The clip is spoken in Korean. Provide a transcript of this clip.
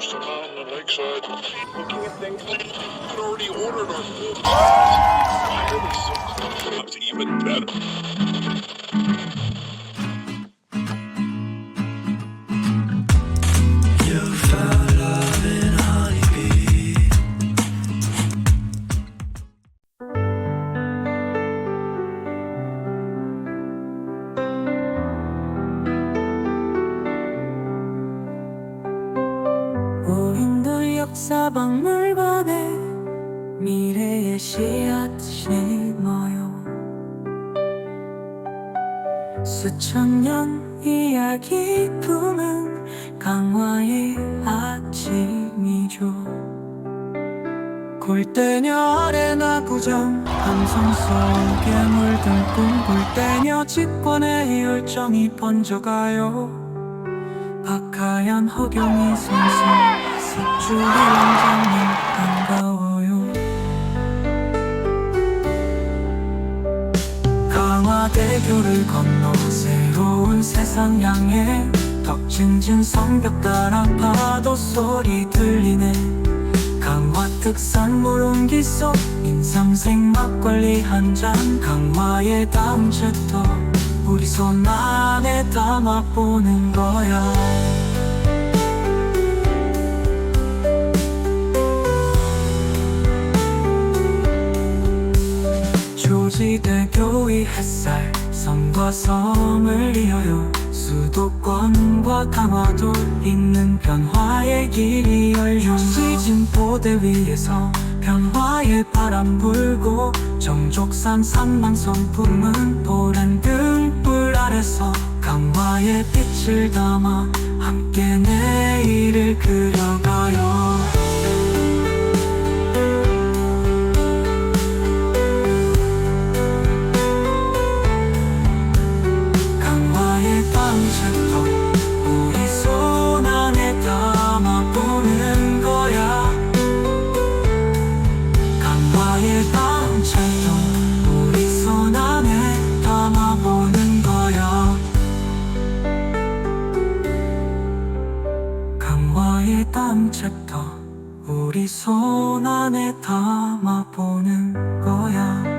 Still out on the lakeside looking at things. I'd already ordered our food. Really so close. It's even better. 역사 박물관에 미래의 씨앗이 모여 수천 년 이야기 품은 강화의 아침이죠. 골대녀 아레나 구정 함성 속에 물든 꿈 골대녀 집권의 열정이 번져가요. 박하얀 허경이 색 주리 원장님 반가워요. 강화대교를 건너 새로운 세상 향해 덕진진 성벽 따라 파도 소리 들리네. 강화 특산물 온기 속 인삼색 막걸리 한 잔. 강화의 다음 챕터 우리 손 안에 담아보는 거야 조지대교의 햇살 섬과 섬을 이어요. 수도권과 강화도 있는 변화의 길이 열려. 시진 보대 위에서 변화의 바람 불고 정족산 산망성 품은 오랜 등불 아래서 강화의 빛을 담아 함께 내일 다음 챕터. 우리 손 안에 담아보는 거야.